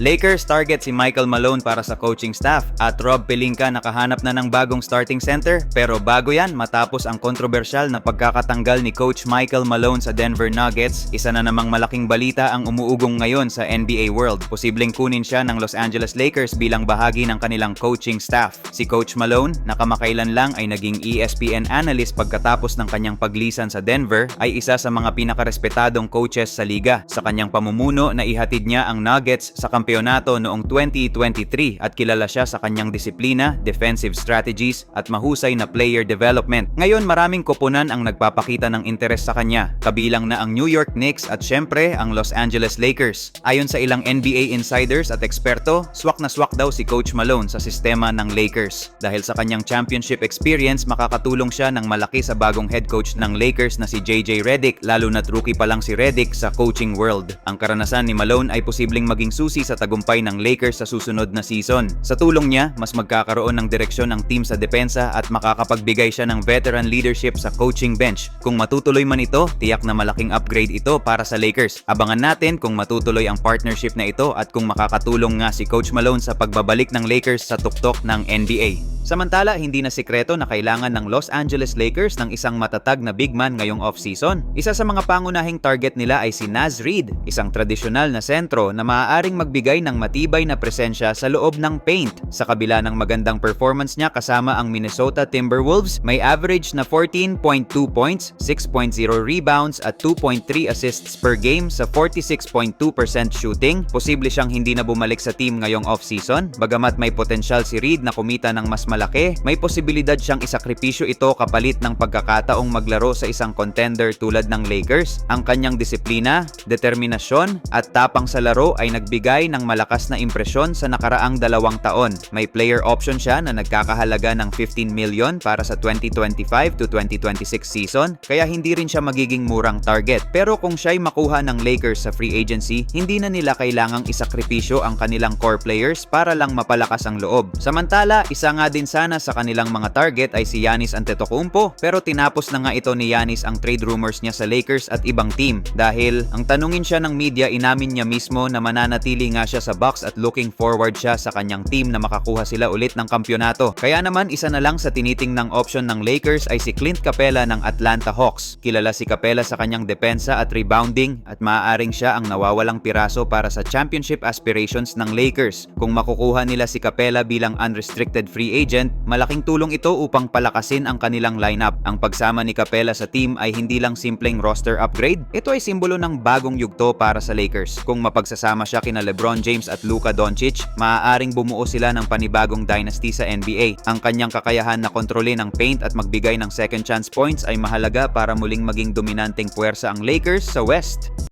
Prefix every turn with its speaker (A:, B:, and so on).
A: Lakers target si Michael Malone para sa coaching staff at Rob Pelinka nakahanap na ng bagong starting center pero bago yan matapos ang kontrobersyal na pagkakatanggal ni Coach Michael Malone sa Denver Nuggets, isa na namang malaking balita ang umuugong ngayon sa NBA world. Posibleng kunin siya ng Los Angeles Lakers bilang bahagi ng kanilang coaching staff. Si Coach Malone, nakamakailan lang ay naging ESPN analyst pagkatapos ng kanyang paglisan sa Denver, ay isa sa mga pinakarespetadong coaches sa liga. Sa kanyang pamumuno na ihatid niya ang Nuggets sa kampeonato noong 2023 at kilala siya sa kanyang disiplina, defensive strategies at mahusay na player development. Ngayon maraming koponan ang nagpapakita ng interes sa kanya, kabilang na ang New York Knicks at syempre ang Los Angeles Lakers. Ayon sa ilang NBA insiders at eksperto, swak na swak daw si Coach Malone sa sistema ng Lakers. Dahil sa kanyang championship experience, makakatulong siya ng malaki sa bagong head coach ng Lakers na si JJ Redick, lalo na't rookie pa lang si Redick sa coaching world. Ang karanasan ni Malone ay posibleng maging susi sa tagumpay ng Lakers sa susunod na season. Sa tulong niya, mas magkakaroon ng direksyon ang team sa depensa at makakapagbigay siya ng veteran leadership sa coaching bench. Kung matutuloy man ito, tiyak na malaking upgrade ito para sa Lakers. Abangan natin kung matutuloy ang partnership na ito at kung makakatulong nga si Coach Malone sa pagbabalik ng Lakers sa tuktok ng NBA. Samantala, hindi na sikreto na kailangan ng Los Angeles Lakers ng isang matatag na big man ngayong off-season. Isa sa mga pangunahing target nila ay si Naz Reid, isang tradisyonal na sentro na maaaring magbigay ng matibay na presensya sa loob ng paint. Sa kabila ng magandang performance niya kasama ang Minnesota Timberwolves, may average na 14.2 points, 6.0 rebounds at 2.3 assists per game sa 46.2% shooting. Posible siyang hindi na bumalik sa team ngayong off-season. Bagamat may potensyal si Reid na kumita ng mas malaki, may posibilidad siyang isakripisyo ito kapalit ng pagkakataong maglaro sa isang contender tulad ng Lakers. Ang kanyang disiplina, determinasyon at tapang sa laro ay nagbigay ng malakas na impresyon sa nakaraang dalawang taon. May player option siya na nagkakahalaga ng 15 million para sa 2025 to 2026 season, kaya hindi rin siya magiging murang target. Pero kung siya'y makuha ng Lakers sa free agency, hindi na nila kailangang isakripisyo ang kanilang core players para lang mapalakas ang loob. Samantala, isa nga din sana sa kanilang mga target ay si Giannis Antetokounmpo, pero tinapos na nga ito ni Giannis ang trade rumors niya sa Lakers at ibang team dahil ang tanungin siya ng media inamin niya mismo na mananatili nga siya sa Bucks at looking forward siya sa kanyang team na makakuha sila ulit ng kampyonato. Kaya naman isa na lang sa tinitingnang option ng Lakers ay si Clint Capella ng Atlanta Hawks. Kilala si Capella sa kanyang depensa at rebounding at maaaring siya ang nawawalang piraso para sa championship aspirations ng Lakers. Kung makukuha nila si Capella bilang unrestricted free agent, malaking tulong ito upang palakasin ang kanilang lineup. Ang pagsama ni Capella sa team ay hindi lang simpleng roster upgrade, ito ay simbolo ng bagong yugto para sa Lakers. Kung mapagsasama siya kina LeBron James at Luka Doncic, maaaring bumuo sila ng panibagong dynasty sa NBA. Ang kanyang kakayahan na kontrolin ang paint at magbigay ng second chance points ay mahalaga para muling maging dominanteng puwersa ang Lakers sa West.